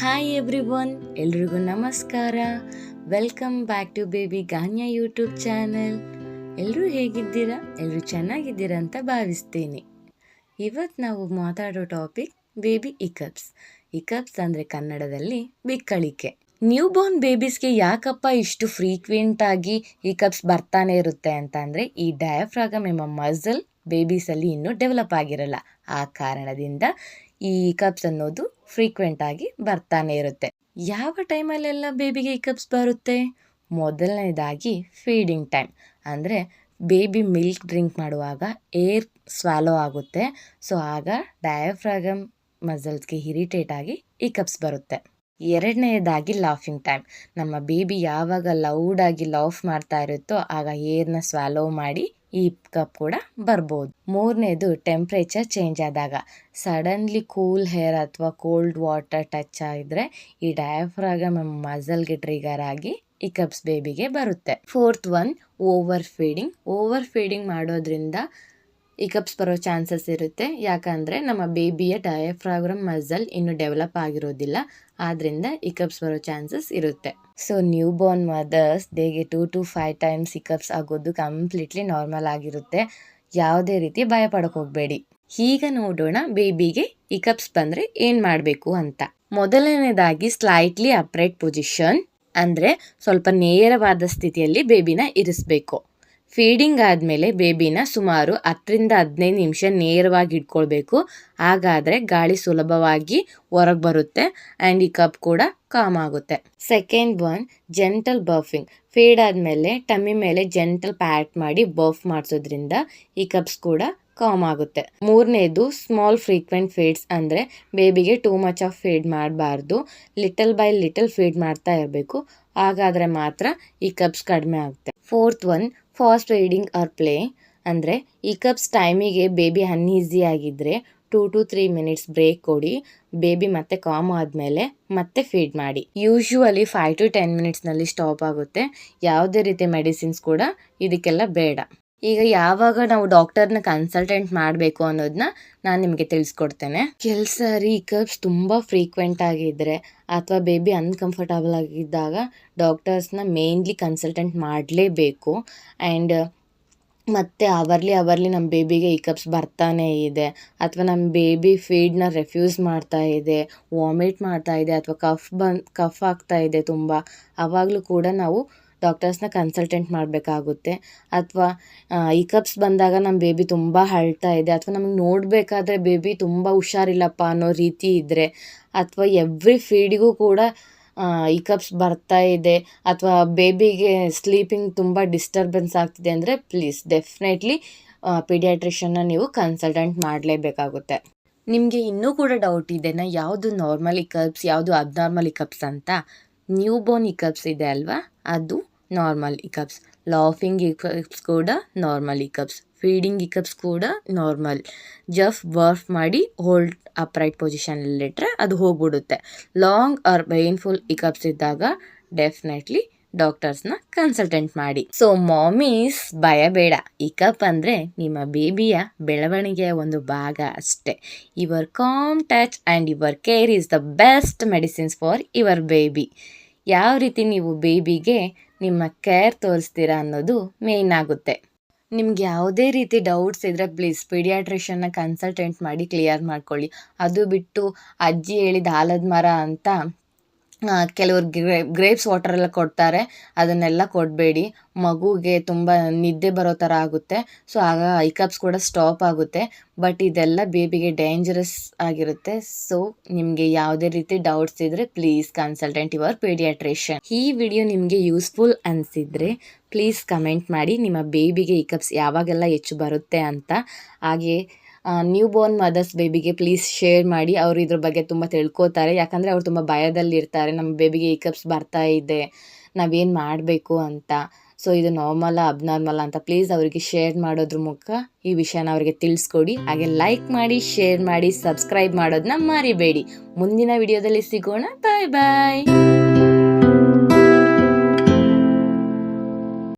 Hi every one ಎಲ್ರಿಗೂ ನಮಸ್ಕಾರ. Welcome back to baby Ganya YouTube channel ಎಲ್ಲರೂ ಹೇಗಿದ್ದೀರಾ? ಎಲ್ಲರೂ ಚೆನ್ನಾಗಿದ್ದೀರಾ ಅಂತ ಭಾವಿಸ್ತೀನಿ. ಇವತ್ತು ನಾವು ಮಾತಾಡೋ ಟಾಪಿಕ್ ಬೇಬಿ ಇಕಪ್ಸ್ ಇಕಪ್ಸ್ ಅಂದರೆ ಕನ್ನಡದಲ್ಲಿ ಬಿಕ್ಕಳಿಕೆ. ನ್ಯೂ ಬೋರ್ನ್ ಬೇಬೀಸ್ಗೆ ಯಾಕಪ್ಪ ಇಷ್ಟು ಫ್ರೀಕ್ವೆಂಟ್ ಆಗಿ ಇಕಪ್ಸ್ ಬರ್ತಾನೆ ಇರುತ್ತೆ ಅಂತ ಅಂದರೆ ಈ ಡಯಾಫ್ರಾಗಮ್ ಎಂಬ ಮಸಲ್ ಬೇಬೀಸಲ್ಲಿ ಇನ್ನೂ ಡೆವಲಪ್ ಆಗಿರಲ್ಲ. ಆ ಕಾರಣದಿಂದ ಈ ಕಪ್ಸ್ ಅನ್ನೋದು ಫ್ರೀಕ್ವೆಂಟ್ ಆಗಿ ಬರ್ತಾನೆ ಇರುತ್ತೆ. ಯಾವ ಟೈಮಲ್ಲೆಲ್ಲ ಬೇಬಿಗೆ ಈ ಕಪ್ಸ್ ಬರುತ್ತೆ? ಮೊದಲನೇದಾಗಿ ಫೀಡಿಂಗ್ ಟೈಮ್ ಅಂದರೆ ಬೇಬಿ ಮಿಲ್ಕ್ ಡ್ರಿಂಕ್ ಮಾಡುವಾಗ ಏರ್ ಸ್ವಾಲೋ ಆಗುತ್ತೆ. ಸೊ, ಆಗ ಡಯಾಫ್ರಾಗಮ್ ಮಸಲ್ಸ್ಗೆ ಇರಿಟೇಟ್ ಆಗಿ ಈ ಕಪ್ಸ್ ಬರುತ್ತೆ. ಎರಡನೆಯದಾಗಿ ಲಾಫಿಂಗ್ ಟೈಮ್ ನಮ್ಮ ಬೇಬಿ ಯಾವಾಗ ಲೌಡಾಗಿ ಲಾಫ್ ಮಾಡ್ತಾ ಇರುತ್ತೋ ಆಗ ಏರ್ನ ಸ್ವಾಲೋ ಮಾಡಿ ಈ ಕಪ್ ಕೂಡ ಬರ್ಬೋದು. ಮೂರನೇದು ಟೆಂಪ್ರೇಚರ್ ಚೇಂಜ್ ಆದಾಗ ಸಡನ್ಲಿ ಕೂಲ್ ಹೇರ್ ಅಥವಾ ಕೋಲ್ಡ್ ವಾಟರ್ ಟಚ್ ಆಗಿದ್ರೆ ಈ ಡಯಾಫ್ರಾಗಮ್ ಮಸಲ್ಗೆ ಟ್ರಿಗರ್ ಆಗಿ ಈ ಕಪ್ಸ್ ಬೇಬಿಗೆ ಬರುತ್ತೆ. Fourth one over feeding over feeding ಮಾಡೋದ್ರಿಂದ ಈ ಕಪ್ಸ್ ಬರೋ ಚಾನ್ಸಸ್ ಇರುತ್ತೆ. ಯಾಕಂದರೆ ನಮ್ಮ ಬೇಬಿಯ ಡಯಾಫ್ರಾಗ್ರಮ್ ಮಸಲ್ ಇನ್ನೂ ಡೆವಲಪ್ ಆಗಿರೋದಿಲ್ಲ. ಆದ್ದರಿಂದ ಇಕಪ್ಸ್ ಬರೋ ಚಾನ್ಸಸ್ ಇರುತ್ತೆ. So newborn mothers ದೇಗೆ two to five times hiccups ಆಗೋದು ಕಂಪ್ಲೀಟ್ಲಿ ನಾರ್ಮಲ್ ಆಗಿರುತ್ತೆ. ಯಾವುದೇ ರೀತಿ ಭಯ ಹೋಗಬೇಡಿ. ಈಗ ನೋಡೋಣ ಬೇಬಿಗೆ ಇಕಪ್ಸ್ ಕಪ್ಸ್ ಬಂದರೆ ಏನು ಮಾಡಬೇಕು ಅಂತ. ಮೊದಲನೇದಾಗಿ ಸ್ಲೈಟ್ಲಿ ಅಪ್ರೈಟ್ ಪೊಸಿಷನ್ ಅಂದರೆ ಸ್ವಲ್ಪ ನೇರವಾದ ಸ್ಥಿತಿಯಲ್ಲಿ ಬೇಬಿನ ಇರಿಸ್ಬೇಕು. ಫೀಡಿಂಗ್ ಆದಮೇಲೆ ಬೇಬಿನ ಸುಮಾರು ಹತ್ತರಿಂದ ಹದಿನೈದು ನಿಮಿಷ ನೇರವಾಗಿ ಇಟ್ಕೊಳ್ಬೇಕು. ಹಾಗಾದರೆ ಗಾಳಿ ಸುಲಭವಾಗಿ ಹೊರಗೆ ಬರುತ್ತೆ ಆ್ಯಂಡ್ ಈ ಕಪ್ ಕೂಡ ಕಾಮ್ ಆಗುತ್ತೆ. Second one gentle buffing feed ಆದಮೇಲೆ ಟಮ್ಮಿ ಮೇಲೆ ಜೆಂಟಲ್ ಪ್ಯಾಟ್ ಮಾಡಿ ಬಫ್ ಮಾಡಿಸೋದ್ರಿಂದ ಈ ಕಪ್ಸ್ ಕೂಡ ಕಾಮ್ ಆಗುತ್ತೆ. ಮೂರನೇದು ಸ್ಮಾಲ್ ಫ್ರೀಕ್ವೆಂಟ್ ಫೀಡ್ಸ್ ಅಂದರೆ ಬೇಬಿಗೆ ಟೂ ಮಚ್ ಆಫ್ ಫೀಡ್ ಮಾಡಬಾರ್ದು. ಲಿಟಲ್ ಬೈ ಲಿಟಲ್ ಫೀಡ್ ಮಾಡ್ತಾ ಇರಬೇಕು. ಹಾಗಾದರೆ ಮಾತ್ರ ಈ ಕಪ್ಸ್ ಕಡಿಮೆ ಆಗುತ್ತೆ. Fourth one fast reading or play ಅಂದರೆ, ಈ ಕಪ್ಸ್ ಟೈಮಿಗೆ ಬೇಬಿ ಅನ್ಈಸಿ ಆಗಿದ್ದರೆ two to three minutes break ಕೊಡಿ. ಬೇಬಿ ಮತ್ತೆ ಕಾಮ್ ಆದಮೇಲೆ ಮತ್ತೆ ಫೀಡ್ ಮಾಡಿ. ಯೂಶ್ವಲಿ ಫೈವ್ ಟು ಟೆನ್ ಮಿನಿಟ್ಸ್ನಲ್ಲಿ ಸ್ಟಾಪ್ ಆಗುತ್ತೆ. ಯಾವುದೇ ರೀತಿ ಮೆಡಿಸಿನ್ಸ್ ಕೂಡ ಇದಕ್ಕೆಲ್ಲ ಬೇಡ. ಈಗ ಯಾವಾಗ ನಾವು ಡಾಕ್ಟರ್ನ ಕನ್ಸಲ್ಟೆಂಟ್ ಮಾಡಬೇಕು ಅನ್ನೋದನ್ನ ನಾನು ನಿಮಗೆ ತಿಳಿಸ್ಕೊಡ್ತೇನೆ. ಕೆಲಸ ರೀ ಕಪ್ಸ್ ತುಂಬ ಫ್ರೀಕ್ವೆಂಟ್ ಆಗಿದ್ದರೆ ಅಥವಾ ಬೇಬಿ ಅನ್ಕಂಫರ್ಟಬಲ್ ಆಗಿದ್ದಾಗ ಡಾಕ್ಟರ್ಸ್ನ ಮೇನ್ಲಿ ಕನ್ಸಲ್ಟೆಂಟ್ ಮಾಡಲೇಬೇಕು. ಆ್ಯಂಡ್ ಮತ್ತು ಅವರ್ಲಿ ಅವರ್ಲಿ ನಮ್ಮ ಬೇಬಿಗೆ ಈ ಕಪ್ಸ್ ಬರ್ತಾನೆ ಇದೆ. ಅಥವಾ ನಮ್ಮ ಬೇಬಿ ಫೀಡ್ನ ರೆಫ್ಯೂಸ್ ಮಾಡ್ತಾ ಇದೆ ವಾಮಿಟ್ ಮಾಡ್ತಾ ಇದೆ, ಅಥವಾ ಕಫ್ ಬಂದು ಕಫ್ ಆಗ್ತಾ ಇದೆ ತುಂಬ. ಆವಾಗಲೂ ಕೂಡ ನಾವು ಡಾಕ್ಟರ್ಸ್ನ ಕನ್ಸಲ್ಟೆಂಟ್ ಮಾಡಬೇಕಾಗುತ್ತೆ. ಅಥವಾ ಈ ಕಪ್ಸ್ ಬಂದಾಗ ನಮ್ಮ ಬೇಬಿ ತುಂಬ ಅಳ್ತಾ ಇದೆ. ಅಥವಾ ನಮಗೆ ನೋಡಬೇಕಾದ್ರೆ ಬೇಬಿ ತುಂಬ ಹುಷಾರಿಲ್ಲಪ್ಪ ಅನ್ನೋ ರೀತಿ ಇದ್ದರೆ ಅಥವಾ ಎವ್ರಿ ಫೀಡಿಗೂ ಕೂಡ ಈ ಕಪ್ಸ್ ಬರ್ತಾ ಇದೆ. ಅಥವಾ ಬೇಬಿಗೆ ಸ್ಲೀಪಿಂಗ್ ತುಂಬ ಡಿಸ್ಟರ್ಬೆನ್ಸ್ ಆಗ್ತಿದೆ ಅಂದರೆ ಪ್ಲೀಸ್ ಡೆಫಿನೆಟ್ಲಿ ಪಿಡಿಯಾಟ್ರಿಷನ್ನ ನೀವು ಕನ್ಸಲ್ಟೆಂಟ್ ಮಾಡಲೇಬೇಕಾಗುತ್ತೆ. ನಿಮಗೆ ಇನ್ನೂ ಕೂಡ ಡೌಟ್ ಇದೆನಾ ಯಾವುದು ನಾರ್ಮಲ್ ಇಕಪ್ಸ್ ಯಾವುದು ಅಬ್ನಾರ್ಮಲ್ ಇಕಪ್ಸ್ ಅಂತ? ನ್ಯೂ ಬೋರ್ನ್ ಇಕಪ್ಸ್ ಇದೆ ಅಲ್ವಾ ಅದು ನಾರ್ಮಲ್ ಇಕಪ್ಸ್ ಲಾಫಿಂಗ್ ಇಕಪ್ಸ್ ಕೂಡ ನಾರ್ಮಲ್ ಇಕಪ್ಸ್ ಫೀಡಿಂಗ್ ಇಕಪ್ಸ್ ಕೂಡ ನಾರ್ಮಲ್ ಜಫ್ ವರ್ಫ್ ಮಾಡಿ ಹೋಲ್ಡ್ ಅಪ್ರೈಟ್ ಪೊಸಿಷನಲ್ಲಿಟ್ಟರೆ ಅದು ಹೋಗ್ಬಿಡುತ್ತೆ. ಲಾಂಗ್ ಆರ್ ಪೇನ್ಫುಲ್ ಇಕಪ್ಸ್ ಇದ್ದಾಗ ಡೆಫಿನೆಟ್ಲಿ ಡಾಕ್ಟರ್ಸ್ನ ಕನ್ಸಲ್ಟೆಂಟ್ ಮಾಡಿ. ಸೊ ಮಾಮೀಸ್ ಭಯ ಬೇಡ ಇಕಪ್ ಅಂದರೆ ನಿಮ್ಮ ಬೇಬಿಯ ಬೆಳವಣಿಗೆಯ ಒಂದು ಭಾಗ ಅಷ್ಟೇ. Your calm touch and your care is the best medicines for your baby ಯಾವ ರೀತಿ ನೀವು ಬೇಬಿಗೆ ನಿಮ್ಮ ಕೇರ್ ತೋರಿಸ್ತೀರಾ ಅನ್ನೋದು ಮೇಯ್ನ್ ಆಗುತ್ತೆ. ನಿಮ್ಗೆ ಯಾವುದೇ ರೀತಿ ಡೌಟ್ಸ್ ಇದ್ದರೆ ಪ್ಲೀಸ್ ಪಿಡಿಯಾಟ್ರಿಷನ್ನ ಕನ್ಸಲ್ಟೆಂಟ್ ಮಾಡಿ ಕ್ಲಿಯರ್ ಮಾಡ್ಕೊಳ್ಳಿ. ಅದು ಬಿಟ್ಟು ಅಜ್ಜಿ ಹೇಳಿದ ಆಲದ ಮರ ಅಂತ ಕೆಲವ್ರು ಗ್ರೇ, ಗ್ರೇಪ್ಸ್ ಎಲ್ಲ ಕೊಡ್ತಾರೆ, ಅದನ್ನೆಲ್ಲ ಕೊಡಬೇಡಿ. ಮಗುಗೆ ತುಂಬ ನಿದ್ದೆ ಬರೋ ಥರ ಆಗುತ್ತೆ, ಸೊ ಆಗ ಐಕಪ್ಸ್ ಕೂಡ ಸ್ಟಾಪ್ ಆಗುತ್ತೆ. ಬಟ್ ಇದೆಲ್ಲ ಬೇಬಿಗೆ ಡೇಂಜರಸ್ ಆಗಿರುತ್ತೆ ಸೊ ನಿಮಗೆ ಯಾವುದೇ ರೀತಿ ಡೌಟ್ಸ್ ಇದ್ದರೆ ಪ್ಲೀಸ್ ಕನ್ಸಲ್ಟೆಂಟ್ ಯುವರ್ ಪೇಡಿಯಾಟ್ರಿಷನ್ ಈ ವಿಡಿಯೋ ನಿಮಗೆ ಯೂಸ್ಫುಲ್ ಅನಿಸಿದರೆ ಪ್ಲೀಸ್ ಕಮೆಂಟ್ ಮಾಡಿ ನಿಮ್ಮ ಬೇಬಿಗೆ ಈ ಕಪ್ಸ್ ಯಾವಾಗೆಲ್ಲ ಹೆಚ್ಚು ಬರುತ್ತೆ ಅಂತ. ಹಾಗೆ ನ್ಯೂ ಬೋರ್ನ್ ಮದರ್ಸ್ ಬೇಬಿಗೆ ಪ್ಲೀಸ್ ಶೇರ್ ಮಾಡಿ, ಅವರು ಇದ್ರ ಬಗ್ಗೆ ತುಂಬ ತಿಳ್ಕೊತಾರೆ. ಯಾಕಂದರೆ ಅವ್ರು ತುಂಬ ಭಯದಲ್ಲಿರ್ತಾರೆ. ನಮ್ಮ ಬೇಬಿಗೆ ಈ ಕಪ್ಸ್ ಬರ್ತಾ ಇದೆ. ನಾವೇನು ಮಾಡಬೇಕು ಅಂತ. ಸೊ ಇದು ನಾರ್ಮಲ ಅಬ್ನಾರ್ಮಲ ಅಂತ ಪ್ಲೀಸ್ ಅವರಿಗೆ ಶೇರ್ ಮಾಡೋದ್ರ ಮೂಲಕ ಈ ವಿಷಯನ ಅವರಿಗೆ ತಿಳಿಸ್ಕೊಡಿ. ಹಾಗೆ ಲೈಕ್ ಮಾಡಿ ಶೇರ್ ಮಾಡಿ ಸಬ್ಸ್ಕ್ರೈಬ್ ಮಾಡೋದನ್ನ ಮರಿಬೇಡಿ. ಮುಂದಿನ ವಿಡಿಯೋದಲ್ಲಿ ಸಿಗೋಣ. ಬಾಯ್ ಬಾಯ್